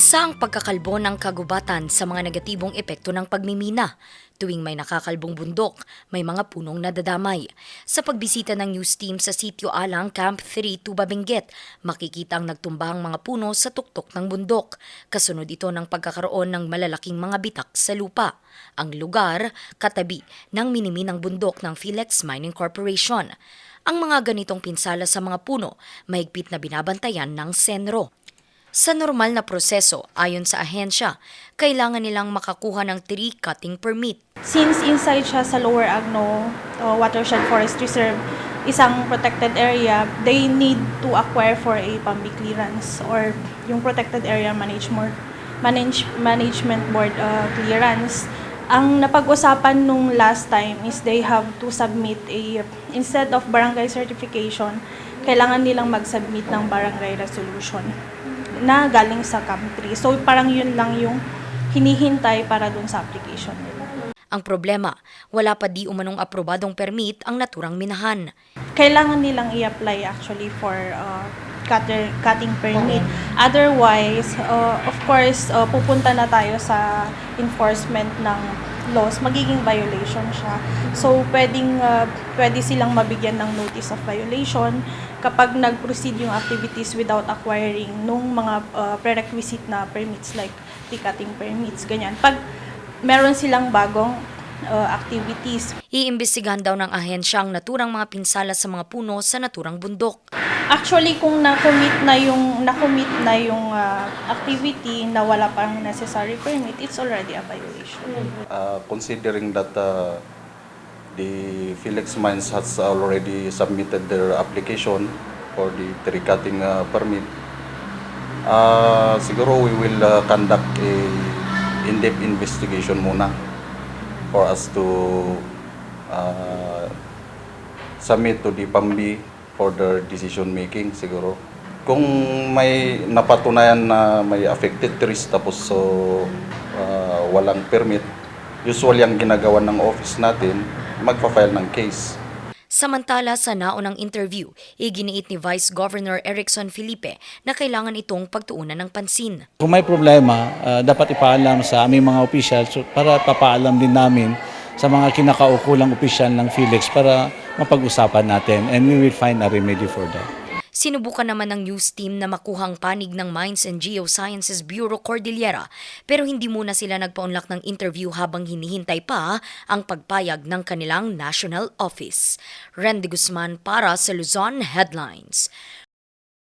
Isa ang pagkakalbo ng kagubatan sa mga negatibong epekto ng pagmimina. Tuwing may nakakalbong bundok, may mga punong nadadamay. Sa pagbisita ng news team sa Sitio Alang Camp 3 Tuba makikita ang nagtumbahang mga puno sa tuktok ng bundok. Kasunod ito ng pagkakaroon ng malalaking mga bitak sa lupa. Ang lugar, katabi ng miniminang bundok ng Philex Mining Corporation. Ang mga ganitong pinsala sa mga puno, mahigpit na binabantayan ng senro. Sa normal na proseso, ayon sa ahensya, kailangan nilang makakuha ng tree cutting permit. Since inside siya sa Lower Agno uh, Watershed Forest Reserve, isang protected area, they need to acquire for a PAMBI clearance or yung Protected Area Management, Manage, Management Board uh, clearance. Ang napag-usapan nung last time is they have to submit a, instead of barangay certification, kailangan nilang mag-submit ng barangay resolution na galing sa country. So parang yun lang yung hinihintay para dun sa application nila. Ang problema, wala pa di umanong aprobadong permit ang naturang minahan. Kailangan nilang i-apply actually for uh, cutter, cutting permit. Otherwise, uh, of course, uh, pupunta na tayo sa enforcement ng laws, magiging violation siya. So, pwedeng, uh, pwede silang mabigyan ng notice of violation kapag nag-proceed yung activities without acquiring nung mga uh, prerequisite na permits like cutting permits, ganyan. Pag meron silang bagong uh, activities, Iimbestigahan daw ng ahensya ang naturang mga pinsala sa mga puno sa naturang bundok. Actually, kung na-commit na yung na-commit na yung uh, activity na wala pang necessary permit, it's already a violation. Uh, considering that uh, the Felix Mines has already submitted their application for the tree cutting uh, permit, uh, siguro we will uh, conduct a in-depth investigation muna for us to uh, submit to the PAMBI for their decision making siguro. Kung may napatunayan na may affected trees tapos so uh, walang permit, usually ang ginagawa ng office natin, magpa-file ng case. Samantala sa naunang interview, iginiit ni Vice Governor Erickson Felipe na kailangan itong pagtuunan ng pansin. Kung may problema, ah, dapat ipaalam sa aming mga officials para papaalam din namin sa mga kinakaukulang opisyal ng Felix para mapag-usapan natin and we will find a remedy for that. Sinubukan naman ng news team na makuhang panig ng Mines and Geosciences Bureau Cordillera pero hindi muna sila nagpaunlak ng interview habang hinihintay pa ang pagpayag ng kanilang national office. Randy Guzman para sa Luzon Headlines.